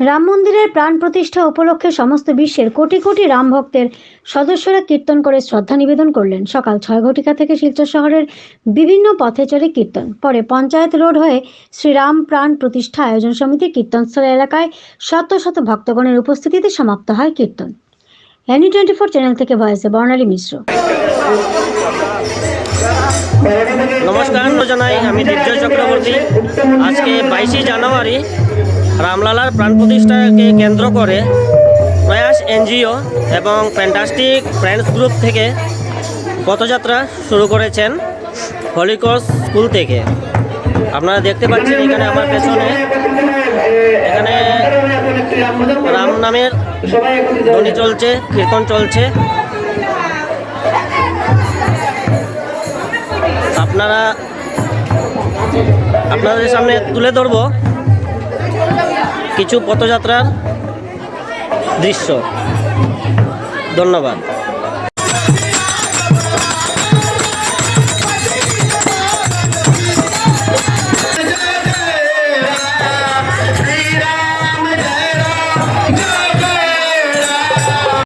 রাম মন্দিরের প্রাণ প্রতিষ্ঠা উপলক্ষে সমস্ত বিশ্বের কোটি কোটি রাম ভক্তের সদস্যরা কীর্তন করে শ্রদ্ধা নিবেদন করলেন। সকাল ছয় ঘটিকা থেকে শিলচর শহরের বিভিন্ন পথে চড়ে কীর্তন। পরে পঞ্চায়েত রোড হয়ে শ্রীরাম প্রাণ প্রতিষ্ঠা আয়োজন সমিতি কীর্তনস্থল এলাকায় শত শত ভক্তগণের উপস্থিতিতে সমাপ্ত হয় কীর্তন। এনি টোয়েন্টি ফোর চ্যানেল থেকে ভয়েসে বর্ণালী মিশ্র। নমস্কার জানাই আমি দিগ্জয় চক্রবর্তী। আজকে বাইশে জানুয়ারি রামলালার প্রাণ প্রতিষ্ঠাকে কেন্দ্র করে প্রয়াস এনজিও এবং ফ্যান্টাস্টিক ফ্রেন্ডস গ্রুপ থেকে পথযাত্রা শুরু করেছেন হলিক্রস স্কুল থেকে। আপনারা দেখতে পাচ্ছেন এখানে আমার পেছনে, এখানে রাম নামের ধ্বনি চলছে, কীর্তন চলছে। আপনারা আপনাদের সামনে তুলে ধরব কিছু পথযাত্রার দৃশ্য। ধন্যবাদ।